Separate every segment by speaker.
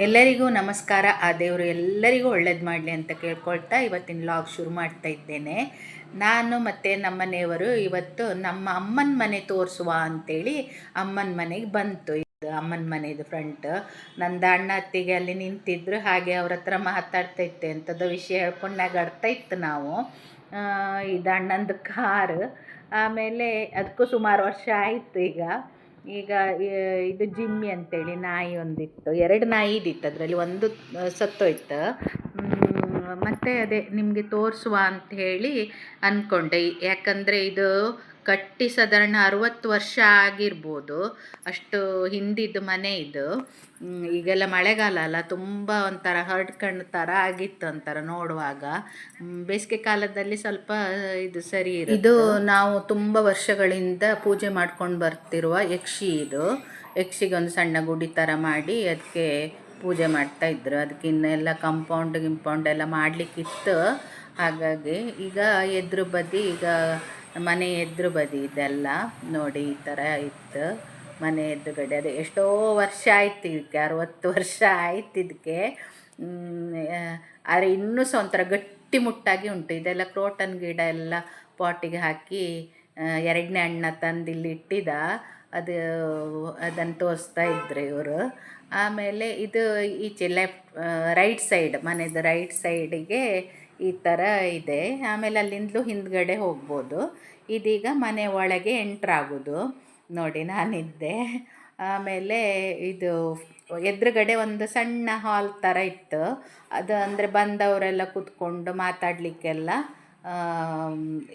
Speaker 1: ಎಲ್ಲರಿಗೂ ನಮಸ್ಕಾರ. ಆ ದೇವರು ಎಲ್ಲರಿಗೂ ಒಳ್ಳೇದು ಮಾಡಲಿ ಅಂತ ಕೇಳ್ಕೊಳ್ತಾ ಇವತ್ತಿನ ಲಾಗ್ ಶುರು ಮಾಡ್ತಾ ಇದ್ದೇನೆ. ನಾನು ಮತ್ತು ನಮ್ಮನೆಯವರು ಇವತ್ತು ನಮ್ಮ ಅಮ್ಮನ ಮನೆ ತೋರಿಸುವ ಅಂತೇಳಿ ಅಮ್ಮನ ಮನೆಗೆ ಬಂತು. ಇದು ಅಮ್ಮನ ಮನೆಯದು ಫ್ರಂಟ್ ನಂದು ಅಣ್ಣ ಅತ್ತಿಗೆ ಅಲ್ಲಿ ನಿಂತಿದ್ರು, ಹಾಗೆ ಅವ್ರ ಹತ್ರ ಮಾತಾಡ್ತಾ ಇತ್ತೆ ಅಂಥದ್ದು ವಿಷಯ ಹೇಳ್ಕೊಂಡು ನಗಾಡ್ತಾ ಇತ್ತು ನಾವು. ಇದು ಅಣ್ಣಂದು ಕಾರು. ಆಮೇಲೆ ಅದಕ್ಕೂ ಸುಮಾರು ವರ್ಷ ಆಯಿತು ಈಗ. ಈಗ ಇದು ಜಿಮ್ಮಿ ಅಂತೇಳಿ ನಾಯಿ ಒಂದಿತ್ತು. ಎರಡು ನಾಯಿ ಇದ್ದಿತ್ತು ಅದರಲ್ಲಿ. ಒಂದು ಸತ್ತೋಯ್ತು. ಮತ್ತೆ ಅದೇ ನಿಮಗೆ ತೋರಿಸುವ ಅಂತ ಹೇಳಿ ಅಂದ್ಕೊಂಡೆ ಯಾಕಂದರೆ ಇದು ಕಟ್ಟಿ ಸಾಧಾರಣ ಅರವತ್ತು ವರ್ಷ ಆಗಿರ್ಬೋದು. ಅಷ್ಟು ಹಿಂದಿದ್ದು ಮನೆ ಇದು. ಈಗೆಲ್ಲ ಮಳೆಗಾಲ ಅಲ್ಲ, ತುಂಬ ಒಂಥರ ಹರ್ಡ್ಕಂಡು ಥರ ಆಗಿತ್ತು ಒಂಥರ ನೋಡುವಾಗ. ಬೇಸಿಗೆ ಕಾಲದಲ್ಲಿ ಸ್ವಲ್ಪ ಇದು ಸರಿ. ಇದು ನಾವು ತುಂಬ ವರ್ಷಗಳಿಂದ ಪೂಜೆ ಮಾಡ್ಕೊಂಡು ಬರ್ತಿರುವ ಯಕ್ಷಿ ಇದು. ಯಕ್ಷಿಗೆ ಒಂದು ಸಣ್ಣ ಗುಡಿ ಥರ ಮಾಡಿ ಅದಕ್ಕೆ ಪೂಜೆ ಮಾಡ್ತಾ ಇದ್ರು. ಅದಕ್ಕೆ ಇನ್ನೆಲ್ಲ ಕಂಪೌಂಡ್ ಗಿಂಪೌಂಡ್ ಎಲ್ಲ ಮಾಡಲಿಕ್ಕಿತ್ತು. ಹಾಗಾಗಿ ಈಗ ಎದುರು ಬದಿ ಈಗ ಮನೆ ಎದುರು ಬದಿ ಇದೆಲ್ಲ ನೋಡಿ ಈ ಥರ ಇತ್ತು. ಮನೆ ಎದುರುಗಡೆ ಅದು ಎಷ್ಟೋ ವರ್ಷ ಆಯ್ತು ಇದಕ್ಕೆ, ಅರುವತ್ತು ವರ್ಷ ಆಯ್ತು ಇದಕ್ಕೆ. ಆದರೆ ಇನ್ನೂ ಸಹ ಗಟ್ಟಿ ಮುಟ್ಟಾಗಿ ಉಂಟು. ಇದೆಲ್ಲ ಕ್ರೋಟನ್ ಗಿಡ ಎಲ್ಲ ಪಾಟಿಗೆ ಹಾಕಿ ಎರಡನೇ ಅಣ್ಣ ತಂದು ಇಲ್ಲಿ ಇಟ್ಟಿದ್ದ ಅದು, ಅದನ್ನು ತೋರಿಸ್ತಾ ಇದ್ರು ಇವರು. ಆಮೇಲೆ ಇದು ಈಚೆ ಲೆಫ್ಟ್ ರೈಟ್ ಸೈಡ್ ಮನೆದು ರೈಟ್ ಸೈಡಿಗೆ ಈ ಥರ ಇದೆ. ಆಮೇಲೆ ಅಲ್ಲಿಂದಲೂ ಹಿಂದ್ಗಡೆ ಹೋಗ್ಬೋದು. ಇದೀಗ ಮನೆ ಒಳಗೆ ಎಂಟ್ರಾಗೋದು ನೋಡಿ ನಾನಿದ್ದೆ. ಆಮೇಲೆ ಇದು ಎದುರುಗಡೆ ಒಂದು ಸಣ್ಣ ಹಾಲ್ ಥರ ಇತ್ತು. ಅದು ಅಂದರೆ ಬಂದವರೆಲ್ಲ ಕೂತ್ಕೊಂಡು ಮಾತಾಡಲಿಕ್ಕೆಲ್ಲ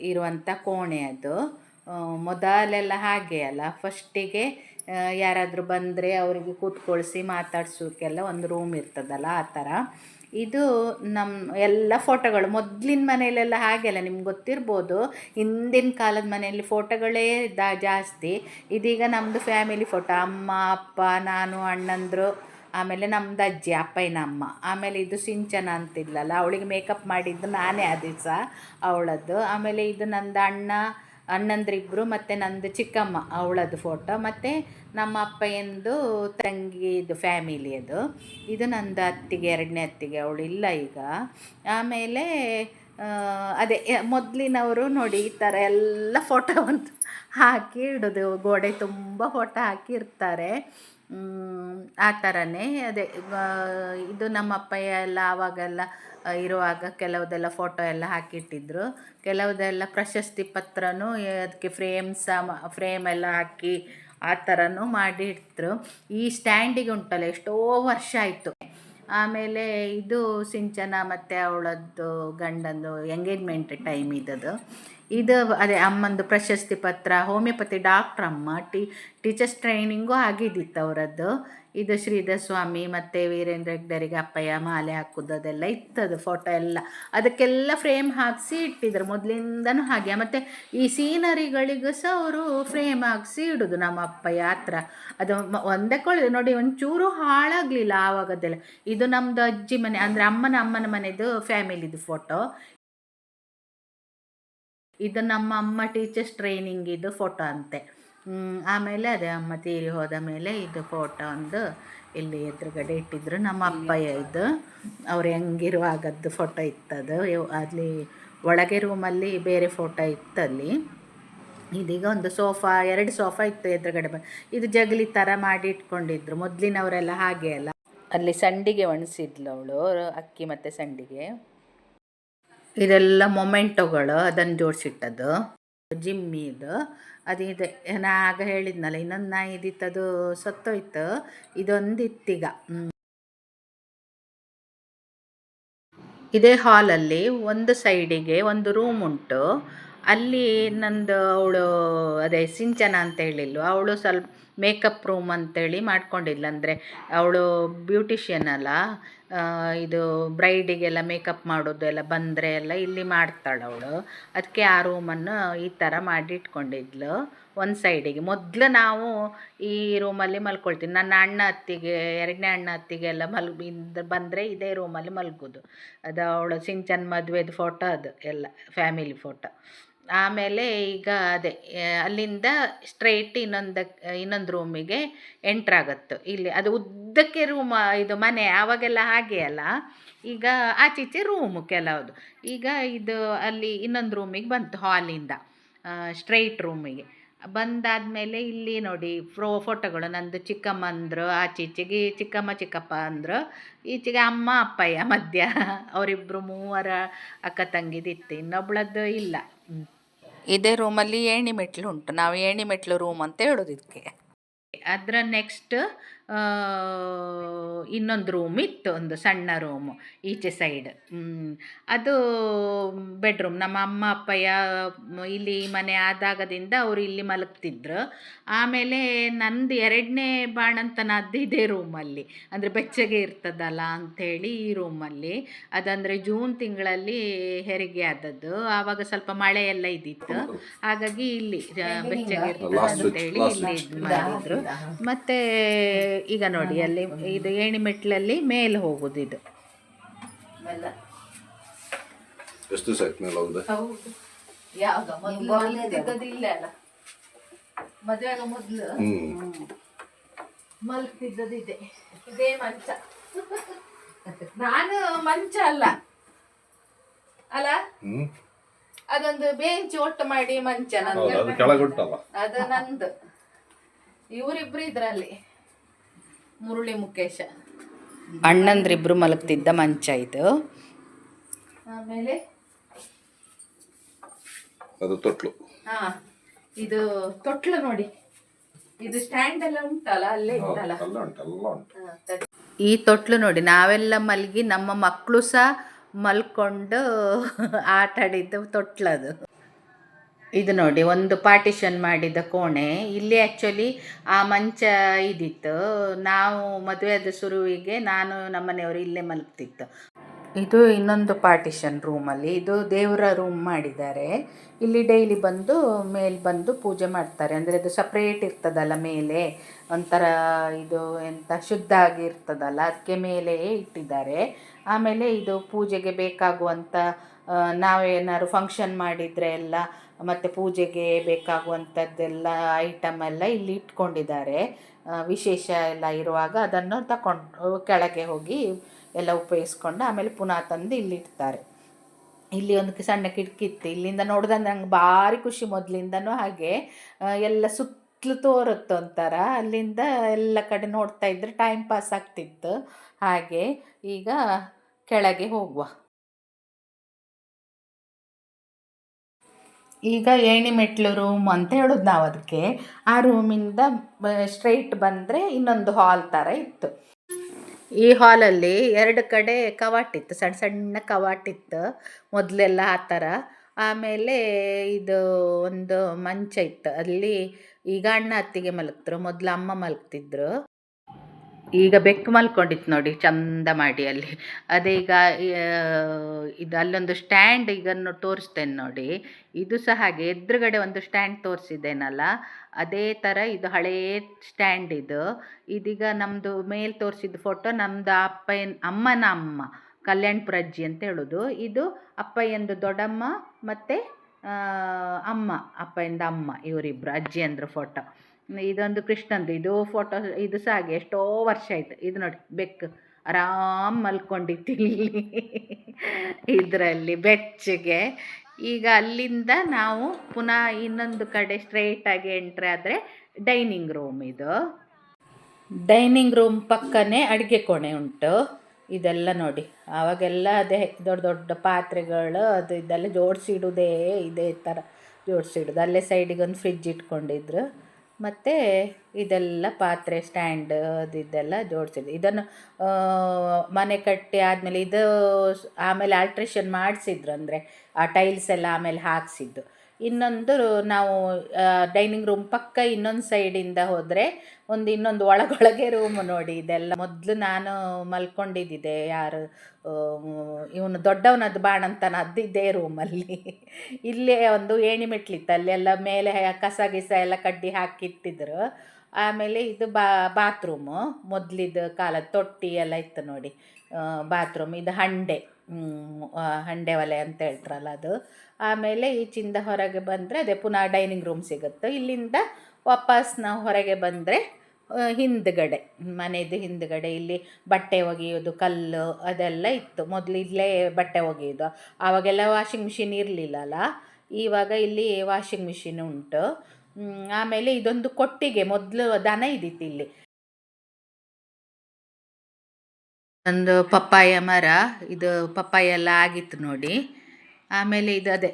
Speaker 1: ಇರುವಂಥ ಕೋಣೆ ಅದು. ಮೊದಲೆಲ್ಲ ಹಾಗೆ ಅಲ್ಲ. ಫಸ್ಟಿಗೆ ಯಾರಾದರೂ ಬಂದರೆ ಅವರಿಗೆ ಕೂತ್ಕೊಳಿಸಿ ಮಾತಾಡ್ಸೋಕ್ಕೆಲ್ಲ ಒಂದು ರೂಮ್ ಇರ್ತದಲ್ಲ ಆ ಥರ ಇದು ನಮ್ಮ ಎಲ್ಲ ಫೋಟೋಗಳು ಮೊದಲಿನ ಮನೆಯಲ್ಲೆಲ್ಲ ಹಾಗೆ ಅಲ್ಲ, ನಿಮ್ಗೆ ಗೊತ್ತಿರ್ಬೋದು. ಹಿಂದಿನ ಕಾಲದ ಮನೆಯಲ್ಲಿ ಫೋಟೋಗಳೇ ದಾ ಜಾಸ್ತಿ. ಇದೀಗ ನಮ್ಮದು ಫ್ಯಾಮಿಲಿ ಫೋಟೋ ಅಮ್ಮ, ಅಪ್ಪ, ನಾನು, ಅಣ್ಣಂದರು, ಆಮೇಲೆ ನಮ್ದು ಅಜ್ಜಿ ಅಪ್ಪಯ್ಯನ ಅಮ್ಮ. ಆಮೇಲೆ ಇದು ಸಿಂಚನ ಅಂತಿದ್ಲಲ್ಲ ಅವಳಿಗೆ ಮೇಕಪ್ ಮಾಡಿದ್ದು ನಾನೇ ಆ ಅವಳದ್ದು. ಆಮೇಲೆ ಇದು ನಂದು ಅಣ್ಣ ಅಣ್ಣಂದ್ರಿಬ್ಬರು ಮತ್ತು ನಂದು ಚಿಕ್ಕಮ್ಮ, ಅವಳದ್ದು ಫೋಟೋ ಮತ್ತು ನಮ್ಮ ಅಪ್ಪಯ್ಯಂದು ತಂಗಿದು ಫ್ಯಾಮಿಲಿ ಅದು. ಇದು ನಂದು ಅತ್ತಿಗೆ, ಎರಡನೇ ಅತ್ತಿಗೆ, ಅವಳು ಇಲ್ಲ ಈಗ. ಆಮೇಲೆ ಅದೇ ಮೊದಲಿನವರು ನೋಡಿ ಈ ಥರ ಎಲ್ಲ ಫೋಟೋ ಒಂದು ಹಾಕಿ ಇಡೋದು. ಗೋಡೆ ತುಂಬ ಫೋಟೋ ಹಾಕಿರ್ತಾರೆ ಆ ಥರನೇ ಅದೇ ಇದು ನಮ್ಮ ಅಪ್ಪಯ್ಯ ಎಲ್ಲ ಆವಾಗೆಲ್ಲ ಇರುವಾಗ ಕೆಲವುದೆಲ್ಲ ಫೋಟೋ ಎಲ್ಲ ಹಾಕಿಟ್ಟಿದ್ರು. ಕೆಲವುದೆಲ್ಲ ಪ್ರಶಸ್ತಿ ಪತ್ರನೂ ಅದಕ್ಕೆ ಫ್ರೇಮ್ ಸಹ ಫ್ರೇಮ್ ಎಲ್ಲ ಹಾಕಿ ಆ ಥರನೂ ಮಾಡಿ ಇಟ್ಟರು ಈ ಸ್ಟ್ಯಾಂಡಿಗೆ ಉಂಟಲ್ಲ, ಎಷ್ಟೋ ವರ್ಷ ಆಯಿತು. ಆಮೇಲೆ ಇದು ಸಿಂಚನ ಮತ್ತು ಅವಳದ್ದು ಗಂಡಂದು ಎಂಗೇಜ್ಮೆಂಟ್ ಟೈಮ್ ಇದ್ದದು ಇದು ಅದೇ ಅಮ್ಮಂದು ಪ್ರಶಸ್ತಿ ಪತ್ರ, ಹೋಮಿಯೋಪತಿ ಡಾಕ್ಟ್ರ್ ಅಮ್ಮ, ಟಿ, ಟೀಚರ್ಸ್ ಟ್ರೈನಿಂಗು ಆಗಿದ್ದಿತ್ತು ಅವರದ್ದು. ಇದು ಶ್ರೀಧರ್ ಸ್ವಾಮಿ ಮತ್ತು ವೀರೇಂದ್ರ ಹೆಗ್ಡರಿಗೆ ಅಪ್ಪಯ್ಯ ಮಾಲೆ ಹಾಕೋದು, ಅದೆಲ್ಲ ಇತ್ತದು ಫೋಟೋ ಎಲ್ಲ. ಅದಕ್ಕೆಲ್ಲ ಫ್ರೇಮ್ ಹಾಕಿಸಿ ಇಟ್ಟಿದ್ರು ಮೊದಲಿಂದನೂ ಹಾಗೆ. ಮತ್ತು ಈ ಸೀನರಿಗಳಿಗೂ ಸಹ ಅವರು ಫ್ರೇಮ್ ಹಾಕಿಸಿ ಇಡೋದು ನಮ್ಮ ಅಪ್ಪಯ್ಯ ಹತ್ರ. ಅದು ಮ- ಒಂದೇ ಕೊಳೆ ನೋಡಿ ಒಂಚೂರು ಹಾಳಾಗಲಿಲ್ಲ ಆವಾಗದೆಲ್ಲ ಇದು ನಮ್ಮದು ಅಜ್ಜಿ ಮನೆ, ಅಂದರೆ ಅಮ್ಮನ ಅಮ್ಮನ ಮನೆಯದು ಫ್ಯಾಮಿಲಿದು ಫೋಟೋ ಇದು ನಮ್ಮ ಅಮ್ಮ ಟೀಚರ್ಸ್ ಟ್ರೈನಿಂಗ್ ಇದು ಫೋಟೋ ಅಂತೆ. ಆಮೇಲೆ ಅದೇ ಅಮ್ಮ ತೀರಿ ಹೋದ ಮೇಲೆ ಇದು ಫೋಟೋ ಒಂದು ಇಲ್ಲಿ ಎದುರುಗಡೆ ಇಟ್ಟಿದ್ರು ನಮ್ಮ ಅಪ್ಪಯ್ಯ ಇದು. ಅವ್ರು ಹೆಂಗಿರುವಾಗದ್ದು ಫೋಟೋ ಇತ್ತದು. ಅಲ್ಲಿ ಒಳಗೆ ರೂಮಲ್ಲಿ ಬೇರೆ ಫೋಟೋ ಇತ್ತಲ್ಲಿ ಇದೀಗ ಒಂದು ಸೋಫಾ ಎರಡು ಸೋಫಾ ಇತ್ತು ಎದುರುಗಡೆ ಬ. ಇದು ಜಗಲಿ ಥರ ಮಾಡಿ ಇಟ್ಕೊಂಡಿದ್ರು. ಮೊದಲಿನವರೆಲ್ಲ ಹಾಗೆ ಅಲ್ಲ. ಅಲ್ಲಿ ಸಂಡಿಗೆ ಒಣಸಿದ್ಲು ಅವಳು ಅಕ್ಕಿ ಮತ್ತು ಸಂಡಿಗೆ. ಇದೆಲ್ಲ ಮೊಮೆಂಟೋಗಳು ಅದನ್ನು ಜೋಡಿಸಿಟ್ಟದ್ದು ಜಿಮ್ಮಿ ಇದು ಅದು ಇದೆ, ನಾ ಆಗ ಹೇಳಿದ್ನಲ್ಲ, ಇನ್ನೊಂದು ನಾಯಿ ಅದು ಸತ್ತೋಯ್ತು. ಇದೊಂದು ಇತ್ತೀಗ. ಇದೇ ಹಾಲಲ್ಲಿ ಒಂದು ಸೈಡಿಗೆ ಒಂದು ರೂಮ್ ಉಂಟು. ಅಲ್ಲಿ ನಂದು ಅವಳು, ಅದೇ ಸಿಂಚನ ಅಂತ ಹೇಳಿಲ್ವ, ಅವಳು ಸ್ವಲ್ಪ ಮೇಕಪ್ ರೂಮ್ ಅಂತೇಳಿ ಮಾಡ್ಕೊಂಡಿಲ್ಲ ಅಂದರೆ ಅವಳು ಬ್ಯೂಟಿಷಿಯನ್ ಅಲ್ಲ ಇದು ಬ್ರೈಡಿಗೆಲ್ಲ ಮೇಕಪ್ ಮಾಡೋದು ಎಲ್ಲ ಬಂದರೆ ಎಲ್ಲ ಇಲ್ಲಿ ಮಾಡ್ತಾಳೆ ಅವಳು. ಅದಕ್ಕೆ ಆ ರೂಮನ್ನು ಈ ಥರ ಮಾಡಿ ಇಟ್ಕೊಂಡಿದ್ಲು ಒಂದು ಸೈಡಿಗೆ. ಮೊದಲು ನಾವು ಈ ರೂಮಲ್ಲಿ ಮಲ್ಕೊಳ್ತೀವಿ. ನನ್ನ ಅಣ್ಣ ಅತ್ತಿಗೆ, ಎರಡನೇ ಅಣ್ಣ ಅತ್ತಿಗೆ ಎಲ್ಲ ಮಲ್ ಬಂದರೆ ಇದೇ ರೂಮಲ್ಲಿ ಮಲ್ಗೋದು. ಅದು ಅವಳು ಸಿಂಚನ್ ಮದುವೆದು ಫೋಟೋ ಅದು ಎಲ್ಲ ಫ್ಯಾಮಿಲಿ ಫೋಟೋ ಆಮೇಲೆ ಈಗ ಅದೇ ಅಲ್ಲಿಂದ ಸ್ಟ್ರೈಟ್ ಇನ್ನೊಂದು ಇನ್ನೊಂದು ರೂಮಿಗೆ ಎಂಟ್ರಾಗತ್ತು ಇಲ್ಲಿ ಅದು ಉದ್ದಕ್ಕೆ ರೂಮ್ ಇದು ಮನೆ, ಆವಾಗೆಲ್ಲ ಹಾಗೆ ಅಲ್ಲ. ಈಗ ಆಚೀಚೆ ರೂಮು ಕೆಲವುದು. ಈಗ ಇದು ಅಲ್ಲಿ ಇನ್ನೊಂದು ರೂಮಿಗೆ ಬಂತು ಹಾಲಿಂದ ಸ್ಟ್ರೈಟ್ ರೂಮಿಗೆ ಬಂದಾದಮೇಲೆ ಇಲ್ಲಿ ನೋಡಿ ಫ್ರೋ ಫೋಟೋಗಳು ನಂದು ಚಿಕ್ಕಮ್ಮಂದ್ರು, ಆಚೀಚೆಗೆ ಚಿಕ್ಕಮ್ಮ, ಚಿಕ್ಕಪ್ಪ ಅಂದರು. ಈಚೆಗೆ ಅಮ್ಮ, ಅಪ್ಪಯ್ಯ ಮಧ್ಯ. ಅವರಿಬ್ಬರು ಮೂವರ ಅಕ್ಕ ತಂಗಿದಿತ್ತು, ಇನ್ನೊಬ್ಳದ್ದು ಇಲ್ಲ. ಇದೇ ರೂಮಲ್ಲಿ ಏಣಿ ಮೆಟ್ಲು ಉಂಟು. ನಾವು ಏಣಿ ಮೆಟ್ಲು ರೂಮ್ ಅಂತ ಹೇಳೋದು ಇದಕ್ಕೆ. ಅದರ ನೆಕ್ಸ್ಟ್ ಇನ್ನೊಂದು ರೂಮ್ ಇತ್ತು ಒಂದು ಸಣ್ಣ ರೂಮು ಈಚೆ ಸೈಡ್ ಅದು ಬೆಡ್ರೂಮ್ ನಮ್ಮ ಅಮ್ಮ ಅಪ್ಪಯ್ಯ ಇಲ್ಲಿ ಮನೆ ಆದಾಗದಿಂದ ಅವರು ಇಲ್ಲಿ ಮಲಗ್ತಿದ್ರು. ಆಮೇಲೆ ನಂದು ಎರಡನೇ ಬಾಣಂತನದ್ದು ಇದೇ ರೂಮಲ್ಲಿ ಅಂದರೆ ಬೆಚ್ಚಗೆ ಇರ್ತದಲ್ಲ ಅಂಥೇಳಿ ಈ ರೂಮಲ್ಲಿ ಅದಂದರೆ ಜೂನ್ ತಿಂಗಳಲ್ಲಿ ಹೆರಿಗೆ ಆದದ್ದು. ಆವಾಗ ಸ್ವಲ್ಪ ಮಳೆ ಎಲ್ಲ ಇದ್ದಿತ್ತು ಹಾಗಾಗಿ ಇಲ್ಲಿ ಬೆಚ್ಚಗೆ ಇರ್ತದೆ ಅಂತೇಳಿ ಇಲ್ಲಿ ಇದು ಮಾಡಿದ್ರು. ಮತ್ತೆ ಈಗ ನೋಡಿ ಅಲ್ಲಿ ಇದು ಏಣಿ ಮೆಟ್ಲಲ್ಲಿ ಮೇಲೆ ಹೋಗುದು ಇದು.
Speaker 2: ಎಷ್ಟು ಆಯ್ತು ಮೇಲೆ ಹೋಗಿದೆ?
Speaker 1: ಮದುವೆಗ ಮೊದಲು
Speaker 2: ಹ್ಮ್.
Speaker 1: ಮಲ್ತಿದ್ದದ್ದು ಇದೆ. ಇದೇ ಮಂಚ. ನಾನು ಮಂಚ ಅಲ್ಲ. ಅಲ್ಲ? ಅದೊಂದು ಬೆಂಚ್ ಒಟ್ಟು ಮಾಡಿ ಮಂಚ ನಂದು.
Speaker 2: ಅದು
Speaker 1: ನಂದು. ಇವರಿಬ್ರು ಇದ್ರಲ್ಲಿ. ಮುರುಳಿ ಮುಖೇಶ ಅಣ್ಣಂದ್ರಿಬ್ರು ಮಲಗ್ತಿದ್ದ ಮಂಚ ಇದು. ಆಮೇಲೆ?
Speaker 2: ಅದು ತೊಟ್ಲು.
Speaker 1: ಹಾ ಇದು ತೊಟ್ಲು ನೋಡಿ. ಇದು ಸ್ಟ್ಯಾಂಡ್ ಎಲ್ಲ ಉಂಟಲ್ಲ ಅಲ್ಲೇ ಇತ್ತಲ್ಲ ಈ ತೊಟ್ಲು ನೋಡಿ ನಾವೆಲ್ಲ ಮಲಗಿ ನಮ್ಮ ಮಕ್ಕಳು ಸಹ ಮಲ್ಕೊಂಡು ಆಟ ಆಡಿದ್ದು ತೊಟ್ಲದು. ಇದು ನೋಡಿ, ಒಂದು ಪಾರ್ಟಿಷನ್ ಮಾಡಿದ ಕೋಣೆ. ಇಲ್ಲಿ ಆ್ಯಕ್ಚುಲಿ ಆ ಮಂಚ ಇದಿತ್ತು. ನಾವು ಮದುವೆಯಾದ ಶುರುವಿಗೆ ನಾನು ನಮ್ಮನೆಯವರು ಇಲ್ಲೇ ಮಲಗ್ತಿತ್ತು. ಇದು ಇನ್ನೊಂದು ಪಾರ್ಟಿಷನ್ ರೂಮಲ್ಲಿ ಇದು ದೇವರ ರೂಮ್ ಮಾಡಿದ್ದಾರೆ. ಇಲ್ಲಿ ಡೈಲಿ ಬಂದು ಮೇಲೆ ಬಂದು ಪೂಜೆ ಮಾಡ್ತಾರೆ. ಅಂದರೆ ಅದು ಸಪ್ರೇಟ್ ಇರ್ತದಲ್ಲ ಮೇಲೆ. ಒಂಥರ ಇದು ಎಂಥ ಶುದ್ಧ ಆಗಿರ್ತದಲ್ಲ ಅದಕ್ಕೆ ಮೇಲೆ ಇಟ್ಟಿದ್ದಾರೆ. ಆಮೇಲೆ ಇದು ಪೂಜೆಗೆ ಬೇಕಾಗುವಂಥ ನಾವೇನಾದ್ರು ಫಂಕ್ಷನ್ ಮಾಡಿದರೆ ಎಲ್ಲ ಮತ್ತು ಪೂಜೆಗೆ ಬೇಕಾಗುವಂಥದ್ದೆಲ್ಲ ಐಟಮ್ ಎಲ್ಲ ಇಲ್ಲಿ ಇಟ್ಕೊಂಡಿದ್ದಾರೆ. ವಿಶೇಷ ಎಲ್ಲ ಇರುವಾಗ ಅದನ್ನು ತಕೊಂಡು, ಕೆಳಗೆ ಹೋಗಿ ಎಲ್ಲ ಉಪಯೋಗಿಸ್ಕೊಂಡು ಆಮೇಲೆ ಪುನಃ ತಂದು ಇಲ್ಲಿ ಇಡ್ತಾರೆ. ಇಲ್ಲಿ ಒಂದು ಸಣ್ಣ ಕಿಟಕಿ ಇತ್ತು. ಇಲ್ಲಿಂದ ನೋಡಿದ್ರೆ ನಂಗೆ ಭಾರಿ ಖುಷಿ ಮೊದಲಿಂದನೂ ಹಾಗೆ. ಎಲ್ಲ ಸುತ್ತಲೂ ತೋರುತ್ತೆ ಒಂಥರ. ಅಲ್ಲಿಂದ ಎಲ್ಲ ಕಡೆ ನೋಡ್ತಾ ಇದ್ದರೆ ಟೈಮ್ ಪಾಸ್ ಆಗ್ತಿತ್ತು. ಹಾಗೆ ಈಗ ಕೆಳಗೆ ಹೋಗುವ. ಈಗ ಏಣಿ ಮೆಟ್ಲು ರೂಮ್ ಅಂತ ಹೇಳೋದು ನಾವು ಅದಕ್ಕೆ ಆ ರೂಮಿಂದ ಸ್ಟ್ರೈಟ್ ಬಂದರೆ ಇನ್ನೊಂದು ಹಾಲ್ ಥರ ಇತ್ತು. ಈ ಹಾಲಲ್ಲಿ ಎರಡು ಕಡೆ ಕವಾಟಿತ್ತು ಸಣ್ಣ ಸಣ್ಣ ಕವಾಟಿತ್ತು ಮೊದಲೆಲ್ಲ ಆ ಥರ ಆಮೇಲೆ ಇದು ಒಂದು ಮಂಚ ಇತ್ತು. ಅಲ್ಲಿ ಈಗ ಅಣ್ಣ ಅತ್ತಿಗೆ ಮಲಗ್ತರು ಮೊದಲು ಅಮ್ಮ ಮಲಗ್ತಿದ್ರು. ಈಗ ಬೆಕ್ಕು ಮಲ್ಕೊಂಡಿತ್ತು ನೋಡಿ ಚಂದ ಮಾಡಿ ಅಲ್ಲಿ ಅದೇ ಈಗ ಇದು ಅಲ್ಲೊಂದು ಸ್ಟ್ಯಾಂಡ್ ಈಗ ತೋರಿಸ್ತೇನೆ ನೋಡಿ. ಇದು ಸಹ ಹಾಗೆ, ಎದುರುಗಡೆ ಒಂದು ಸ್ಟ್ಯಾಂಡ್ ತೋರಿಸಿದ್ದೇನಲ್ಲ, ಅದೇ ಥರ ಇದು ಹಳೇ ಸ್ಟ್ಯಾಂಡ್ ಇದು. ಇದೀಗ ನಮ್ಮದು ಮೇಲೆ ತೋರಿಸಿದ ಫೋಟೋ ನಮ್ಮದು ಅಪ್ಪಯ್ಯನ, ಅಮ್ಮನ ಅಮ್ಮ ಕಲ್ಯಾಣಪುರ ಅಜ್ಜಿ ಅಂತ ಹೇಳೋದು. ಇದು ಅಪ್ಪಯ್ಯಂದು ದೊಡ್ಡಮ್ಮ ಮತ್ತು ಅಮ್ಮ, ಅಪ್ಪಯ್ಯಂದು ಅಮ್ಮ ಇವರಿಬ್ಬರು ಅಜ್ಜಿ ಅಂದ್ರ ಫೋಟೋ ಇದೊಂದು ಕೃಷ್ಣಂದು ಇದು ಫೋಟೋ ಇದು ಸಹ ಹಾಗೆ ಎಷ್ಟೋ ವರ್ಷ ಆಯ್ತು. ಇದು ನೋಡಿ, ಬೆಕ್ಕು. ಆರಾಮ್ ಮಲ್ಕೊಂಡಿತ್ತು ಇದರಲ್ಲಿ ಬೆಚ್ಚಗೆ. ಈಗ ಅಲ್ಲಿಂದ ನಾವು ಪುನಃ ಇನ್ನೊಂದು ಕಡೆ ಸ್ಟ್ರೈಟಾಗಿ ಎಂಟ್ರಿ ಆದರೆ ಡೈನಿಂಗ್ ರೂಮ್ ಇದು. ಡೈನಿಂಗ್ ರೂಮ್ ಪಕ್ಕನೇ ಅಡುಗೆ ಕೋಣೆ ಉಂಟು. ಇದೆಲ್ಲ ನೋಡಿ, ಆವಾಗೆಲ್ಲ ಅದೇ ದೊಡ್ಡ ದೊಡ್ಡ ಪಾತ್ರೆಗಳು, ಅದು ಇದೆಲ್ಲ ಜೋಡಿಸಿಡುವುದೇ ಇದೇ ಥರ. ಜೋಡಿಸಿಡೋದು. ಅಲ್ಲೇ ಸೈಡಿಗೆ ಒಂದು ಫ್ರಿಜ್ ಇಟ್ಕೊಂಡಿದ್ರು. ಮತ್ತು ಇದೆಲ್ಲ ಪಾತ್ರೆ ಸ್ಟ್ಯಾಂಡ್ ಇದೆಲ್ಲ ಇದನ್ನು ಮನೆ ಕಟ್ಟಿ ಆದಮೇಲೆ ಇದು ಆಮೇಲೆ ಆಲ್ಟ್ರೇಷನ್ ಮಾಡಿಸಿದ್ರು ಅಂದರೆ, ಆ ಟೈಲ್ಸ್ ಎಲ್ಲ ಆಮೇಲೆ ಹಾಕ್ಸಿದ್ದು. ಇನ್ನೊಂದು ನಾವು ಡೈನಿಂಗ್ ರೂಮ್ ಪಕ್ಕ ಇನ್ನೊಂದು ಸೈಡಿಂದ ಹೋದರೆ ಒಂದು ಇನ್ನೊಂದು ಒಳಗೊಳಗೆ ರೂಮ್ ನೋಡಿ ಇದೆಲ್ಲ. ಮೊದಲು ನಾನು ಮಲ್ಕೊಂಡಿದ್ದಿದೆ ಯಾರು ಇವನು ದೊಡ್ಡವನದ್ದು ಬಾಣಂತನದ್ದು ಇದೇ ರೂಮಲ್ಲಿ ಇಲ್ಲೇ ಒಂದು ಏಣಿ ಮೆಟ್ಲಿತ್ತು ಅಲ್ಲೆಲ್ಲ ಮೇಲೆ ಕಸ ಗಿಸ ಎಲ್ಲ ಕಡ್ಡಿ ಹಾಕಿಟ್ಟಿದ್ರು. ಆಮೇಲೆ ಇದು ಬಾ ಬಾತ್ರೂಮು ಮೊದಲಿದ್ದು ಕಾಲದ ತೊಟ್ಟಿ ಎಲ್ಲ ಇತ್ತು ನೋಡಿ. ಬಾತ್ರೂಮ್ ಇದು ಹಂಡೆ ಹಂಡೆ ಒಲೆ ಅಂತ ಹೇಳ್ತಾರಲ್ಲ ಅದು. ಆಮೇಲೆ ಈಚಿಂದ ಹೊರಗೆ ಬಂದರೆ ಅದೇ ಪುನಃ ಡೈನಿಂಗ್ ರೂಮ್ ಸಿಗುತ್ತೆ. ಇಲ್ಲಿಂದ ವಾಪಸ್ ನಾವು ಹೊರಗೆ ಬಂದರೆ ಹಿಂದ್ಗಡೆ ಮನೆಯದು ಹಿಂದ್ಗಡೆ ಇಲ್ಲಿ ಬಟ್ಟೆ ಒಗೆಯೋದು ಕಲ್ಲು ಅದೆಲ್ಲ ಇತ್ತು. ಮೊದಲು ಇಲ್ಲೇ ಬಟ್ಟೆ ಒಗೆಯೋದು ಆವಾಗೆಲ್ಲ ವಾಷಿಂಗ್ ಮಿಷಿನ್ ಇರಲಿಲ್ಲಲ್ಲ? ಇವಾಗ ಇಲ್ಲಿ ವಾಷಿಂಗ್ ಮಿಷಿನ್ ಉಂಟು. ಆಮೇಲೆ ಇದೊಂದು ಕೊಟ್ಟಿಗೆ, ಮೊದಲು ದನ ಇದ್ದಿತ್ತು ಇಲ್ಲಿ. ಒಂದು ಪಪ್ಪಾಯ ಮರ, ಇದು ಪಪ್ಪಾಯ ಎಲ್ಲ ಆಗಿತ್ತು ನೋಡಿ. ಆಮೇಲೆ ಇದು ಅದೇ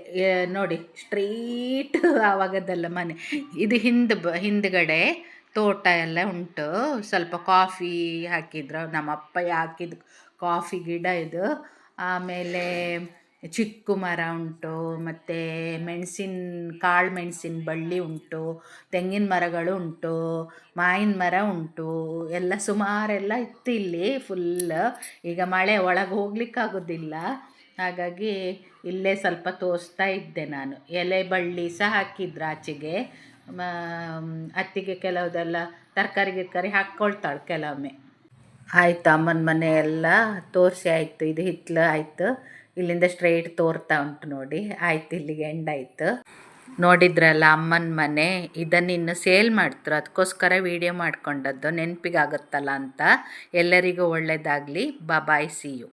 Speaker 1: ನೋಡಿ ಸ್ಟ್ರೀಟ್ ಆವಾಗದಲ್ಲ ಮನೆ. ಇದು ಹಿಂದೆ ಬ, ಹಿಂದ್ಗಡೆ ತೋಟ ಎಲ್ಲ ಉಂಟು. ಸ್ವಲ್ಪ ಕಾಫಿ ಹಾಕಿದ್ರು, ನಮ್ಮ ಅಪ್ಪ ಹಾಕಿದ ಕಾಫಿ ಗಿಡ ಇದು. ಆಮೇಲೆ ಚಿಕ್ಕು ಮರ ಉಂಟು, ಮತ್ತು ಮೆಣಸಿನ, ಕಾಳು ಮೆಣಸಿನ ಬಳ್ಳಿ ಉಂಟು, ತೆಂಗಿನ ಮರಗಳು ಉಂಟು, ಮಾವಿನ ಮರ ಉಂಟು, ಎಲ್ಲ ಸುಮಾರೆಲ್ಲ ಇತ್ತು ಇಲ್ಲಿ ಫುಲ್ ಈಗ ಮಳೆ ಒಳಗೆ ಹೋಗ್ಲಿಕ್ಕಾಗೋದಿಲ್ಲ. ಹಾಗಾಗಿ ಇಲ್ಲೇ ಸ್ವಲ್ಪ ತೋರಿಸ್ತಾ ಇದ್ದೆ ನಾನು. ಎಲೆ ಬಳ್ಳಿ ಸಹ ಹಾಕಿದ್ರು ಆಚೆಗೆ. ಅತ್ತಿಗೆ ಕೆಲವುದೆಲ್ಲ ತರಕಾರಿ ಗಿರ್ಕಾರಿ ಹಾಕ್ಕೊಳ್ತಾಳೆ ಕೆಲವೊಮ್ಮೆ. ಆಯಿತು ಅಮ್ಮನ ಮನೆ ಎಲ್ಲ ತೋರಿಸಿ ಆಯಿತು, ಇದು ಹಿತ್ಲು ಆಯಿತು. ಇಲ್ಲಿಂದ ಸ್ಟ್ರೈಟ್ ತೋರ್ತಾ ಉಂಟು ನೋಡಿ. ಆಯ್ತು ಇಲ್ಲಿಗೆ ಎಂಡ್ ಆಯಿತು. ನೋಡಿದ್ರಲ್ಲ ಅಮ್ಮನ ಮನೆ, ಇದನ್ನು ಇನ್ನು ಸೇಲ್ ಮಾಡ್ತಾರೆ ಅದಕ್ಕೋಸ್ಕರ ವಿಡಿಯೋ ಮಾಡ್ಕೊಂಡದ್ದು. ನೆನಪಿಗಾಗುತ್ತಲ್ಲ ಅಂತ. ಎಲ್ಲರಿಗೂ ಒಳ್ಳೆಯದಾಗಲಿ ಬಾಯ್ ಸಿ ಯು